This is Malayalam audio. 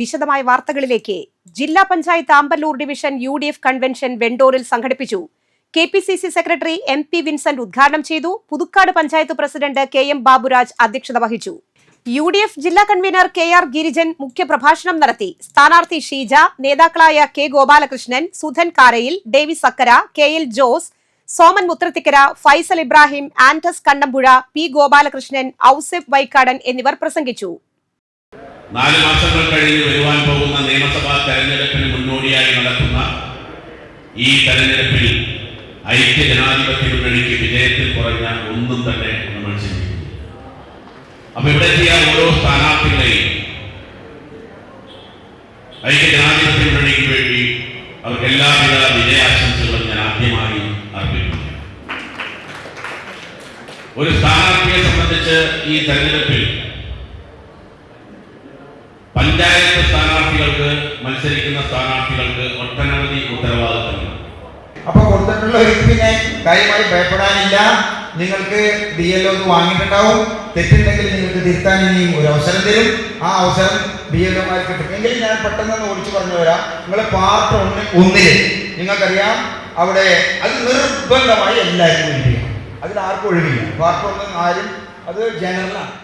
വിശദമായ വാർത്തകളിലേക്ക് ജില്ലാ panchayat Amballur division U D F convention വെണ്ടോറിൽ സംഘടിപ്പിച്ചു. K P C C secretary M P Vincent ഉദ്ഘാടനം ചെയ്തു. Puthukkad panchayat president K M Baburaj അധ്യക്ഷത വഹിച്ചു. യു ഡി എഫ് ജില്ലാ കൺവീനർ കെ ആർ ഗിരിജൻ മുഖ്യപ്രഭാഷണം നടത്തി. സ്ഥാനാർത്ഥി ഷീജ നേതാക്കളായ K Gopalakrishnan Sudhan Karayil Davy Sakkara K L Jose Soman Muthrathikkara Faisal Ibrahim ആന്റസ് Kannampuzha P Gopalakrishnan Ouseph Vaikkadan എന്നിവർ പ്രസംഗിച്ചു. നാല് മാസങ്ങൾ കഴിഞ്ഞ് വരുവാൻ പോകുന്ന നിയമസഭാ തെരഞ്ഞെടുപ്പിന് മുന്നോടിയായി നടക്കുന്ന ഈ തെരഞ്ഞെടുപ്പിൽ ഐക്യ ജനാധിപത്യ മുന്നണിക്ക് വിജയത്തിൽ കുറഞ്ഞ ഒന്നും തന്നെ നമ്മൾ ചിന്തിക്കുന്നു. അപ്പൊ ഇവിടെ ചെയ്യാൻ ഓരോ സ്ഥാനാർത്ഥികളെയും ഐക്യ ജനാധിപത്യ മുന്നണിക്ക് വേണ്ടി അവർക്ക് എല്ലാവിധ വിജയാശംസകളും ഞാൻ ആദ്യമായി അർപ്പിക്കുന്നു. ഒരു സ്ഥാനാർത്ഥിയെ സംബന്ധിച്ച് ഈ തെരഞ്ഞെടുപ്പിൽ പഞ്ചായത്ത് സ്ഥാനാർത്ഥികൾക്ക് മത്സരിക്കുന്ന സ്ഥാനാർത്ഥികൾക്ക് ഒട്ടനവധി ഉത്തരവാദിത്തങ്ങൾ. അപ്പൊ കൊടുത്തിട്ടുള്ളവർക്ക് പിന്നെ കാര്യമായി ഭയപ്പെടാനില്ല. നിങ്ങൾക്ക് ഡി എൽ ഒന്ന് വാങ്ങിയിട്ടുണ്ടാവും. തെറ്റുണ്ടെങ്കിൽ നിങ്ങൾക്ക് തിരുത്താൻ ഇനിയും ഒരു അവസരം തരും. ആ അവസരം ബി എൽ ഒമാർ കിട്ടും. എങ്കിൽ ഞാൻ പെട്ടെന്ന് ഓടിച്ചു പറഞ്ഞു വരാം നിങ്ങളെ പാർട്ട് ഒന്ന് ഒന്നിൽ നിങ്ങൾക്കറിയാം അവിടെ അത് നിർബന്ധമായി എല്ലാവരും വേണ്ടിയാണ് അതിൽ ആർക്കും ഒഴിവില്ല. പാർട്ട് ഒന്ന് ആരും അത് ജനറലാണ്